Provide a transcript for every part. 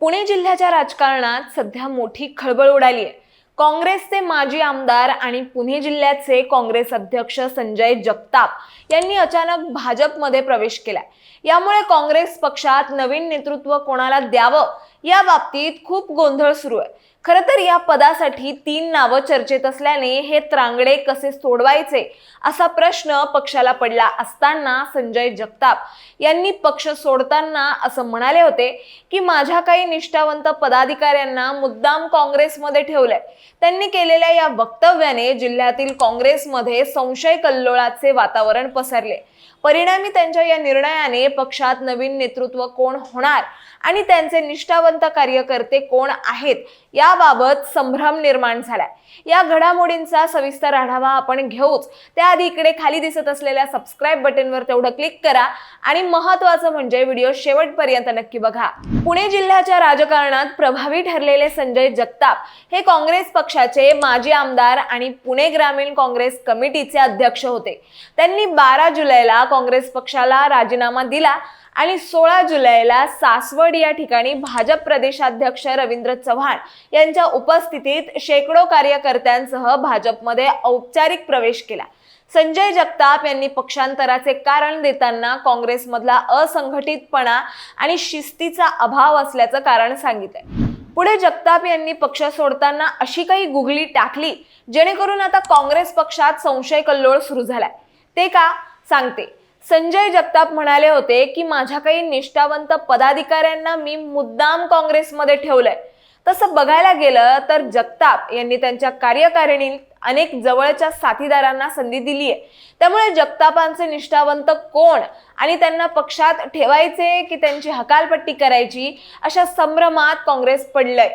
पुणे जिल्ह्याच्या राजकारणात सध्या मोठी खळबळ उडाली आहे. काँग्रेसचे माजी आमदार आणि पुणे जिल्ह्याचे काँग्रेस अध्यक्ष संजय जगताप यांनी अचानक भाजपमध्ये प्रवेश केलाय. यामुळे काँग्रेस पक्षात नवीन नेतृत्व कोणाला द्यावं या बाबतीत खूप गोंधळ सुरू आहे. खरं तर या पदासाठी तीन नावं चर्चेत असल्याने हे त्रांगडे कसे सोडवायचे असा प्रश्न पक्षाला पडला असताना संजय जगताप यांनी पक्ष सोडताना असं म्हणाले होते की माझ्या काही निष्ठावंत पदाधिकाऱ्यांना मुद्दाम काँग्रेसमध्ये ठेवलंय. त्यांनी केलेल्या या वक्तव्याने जिल्ह्यातील काँग्रेसमध्ये संशय कल्लोळाचे वातावरण पसरले. परिणामी त्यांच्या या निर्णयाने पक्षात नवीन नेतृत्व कोण होणार आणि त्यांचे निष्ठावंत कार्यकर्ते कोण आहेत या याबाबत संभ्रम निर्माण झालाय. या घडामोडींचा सविस्तर आढावा आपण घेऊच. त्याआधी इकडे खाली दिसत असलेल्या सबस्क्राईब बटनवर तेवढं क्लिक करा आणि महत्वाचं म्हणजे व्हिडिओ शेवटपर्यंत नक्की बघा. पुणे जिल्ह्याच्या राजकारणात प्रभावी ठरलेले संजय जगताप हे काँग्रेस पक्षाचे माजी आमदार आणि पुणे ग्रामीण काँग्रेस कमिटीचे अध्यक्ष होते. त्यांनी बारा जुलैला काँग्रेस पक्षाला राजीनामा दिला आणि सोळा जुलैला सासवड या ठिकाणी भाजप प्रदेशाध्यक्ष रवींद्र चव्हाण यांच्या उपस्थितीत शेकडो कार्यकर्त्यांसह भाजपमध्ये औपचारिक प्रवेश केला. संजय जगताप यांनी पक्षांतराचे कारण देताना काँग्रेसमधला असंघटितपणा आणि शिस्तीचा अभाव असल्याचं कारण सांगितलंय. पुढे जगताप यांनी पक्ष सोडताना अशी काही गुगली टाकली जेणेकरून आता काँग्रेस पक्षात संशय कल्लोळ सुरू झालाय. ते का? सांगते. संजय जगताप म्हणाले होते की माझ्या काही निष्ठावंत पदाधिकाऱ्यांना मी मुद्दाम काँग्रेसमध्ये ठेवलंय. तसं बघायला गेलं तर जगताप यांनी त्यांच्या कार्यकारिणीत अनेक जवळच्या साथीदारांना संधी दिली आहे. त्यामुळे जगतापांचे निष्ठावंत कोण आणि त्यांना पक्षात ठेवायचे की त्यांची हकालपट्टी करायची अशा संभ्रमात काँग्रेस पडलंय.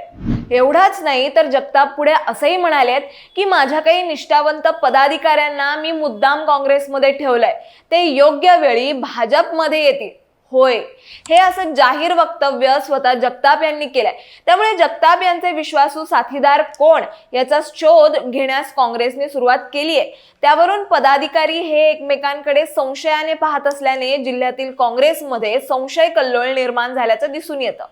एवढाच नाही तर जगताप पुढे असंही म्हणालेत की माझ्या काही निष्ठावंत पदाधिकाऱ्यांना मी मुद्दाम काँग्रेसमध्ये ठेवलंय. ते योग्य वेळी भाजपमध्ये येतील. होय. हे असं जाहीर वक्तव्य स्वतः जगताप यांनी केलंय. त्यामुळे जगताप यांचे विश्वासू साथीदार कोण याचा शोध घेण्यास काँग्रेसने सुरुवात केली आहे त्यावरून पदाधिकारी हे एकमेकांकडे संशयाने पाहत असल्याने जिल्ह्यातील काँग्रेसमध्ये संशय कल्लोळ निर्माण झाल्याचं दिसून येतं.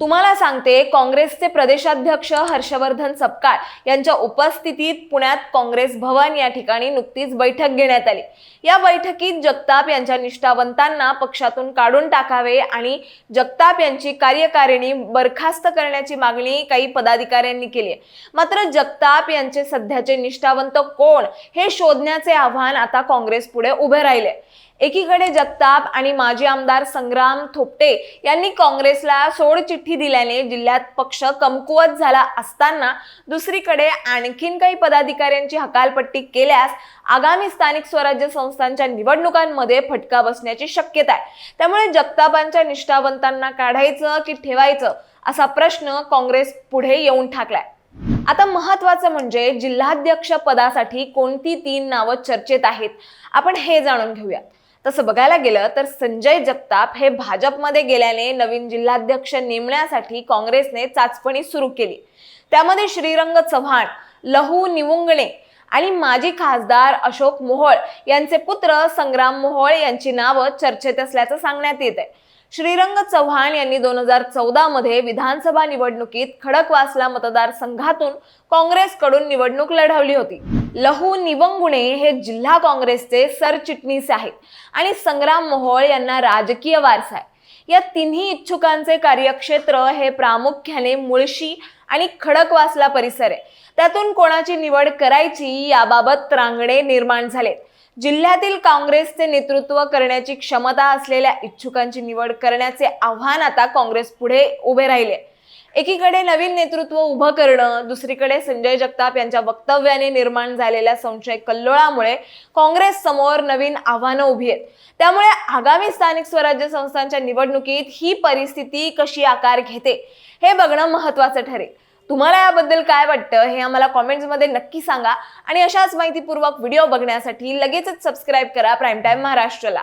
तुम्हाला सांगते काँग्रेसचे प्रदेशाध्यक्ष हर्षवर्धन सपकाळ यांच्या उपस्थितीत पुण्यात काँग्रेस भवन या ठिकाणी नुकतीच बैठक घेण्यात आली. या बैठकीत जगताप यांच्या निष्ठावंतांना पक्षातून काढून टाकावे आणि जगताप यांची कार्यकारिणी बरखास्त करण्याची मागणी काही पदाधिकाऱ्यांनी केली आहे. मात्र जगताप यांचे सध्याचे निष्ठावंत कोण हे शोधण्याचे आव्हान आता काँग्रेस पुढे उभे राहिले एकीकडे जगताप आणि माजी आमदार संग्राम थोपटे यांनी काँग्रेसला सोडचिठ्ठी दिल्याने जिल्ह्यात पक्ष कमकुवत झाला असताना दुसरीकडे आणखीन काही पदाधिकाऱ्यांची हकालपट्टी केल्यास आगामी स्थानिक स्वराज्य संस्थांच्या निवडणुकांमध्ये फटका बसण्याची शक्यता आहे. त्यामुळे जगतापांच्या निष्ठावंतांना काढायचं की ठेवायचं असा प्रश्न काँग्रेस पुढे येऊन ठाकलाय. आता महत्वाचं म्हणजे जिल्हाध्यक्ष पदासाठी कोणती तीन नावं चर्चेत आहेत? आपण हे जाणून घेऊया तसं बघायला गेलं तर संजय जगताप हे भाजपमध्ये गेल्याने नवीन जिल्हाध्यक्ष नेमण्यासाठी काँग्रेसने चाचपणी सुरू केली. त्यामध्ये श्रीरंग चव्हाण लहू निवुंगणे आणि माजी खासदार अशोक मोहोळ यांचे पुत्र संग्राम मोहोळ यांची नावं चर्चेत असल्याचं सांगण्यात येत आहे श्रीरंग चव्हाण यांनी दोन हजार चौदा मध्ये विधानसभा निवडणुकीत खडकवासला मतदारसंघातून काँग्रेसकडून निवडणूक लढवली होती. लहू निवंगुणे हे जिल्हा काँग्रेसचे सरचिटणीस आहेत. आणि संग्राम मोहोळ यांना राजकीय वारसा आहे. या तिन्ही इच्छुकांचे कार्यक्षेत्र हे प्रामुख्याने मुळशी आणि खडकवासला परिसर आहे. त्यातून कोणाची निवड करायची याबाबत त्रांगणे निर्माण झालेत. जिल्ह्यातील काँग्रेसचे नेतृत्व करण्याची क्षमता असलेल्या इच्छुकांची निवड करण्याचे आव्हान आता काँग्रेस पुढे उभे राहिले एकीकडे नवीन नेतृत्व उभं करणं दुसरीकडे संजय जगताप यांच्या वक्तव्याने निर्माण झालेल्या संशय कल्लोळामुळे काँग्रेस समोर नवीन आव्हानं उभी आहेत. त्यामुळे आगामी स्थानिक स्वराज्य संस्थांच्या निवडणुकीत ही परिस्थिती कशी आकार घेते हे बघणं महत्वाचं ठरेल. तुम्हाला याबद्दल काय वाटतं हे आम्हाला कॉमेंट्समध्ये नक्की सांगा आणि अशाच माहितीपूर्वक व्हिडिओ बघण्यासाठी लगेचच सबस्क्राईब करा प्राईम टाईम महाराष्ट्रला.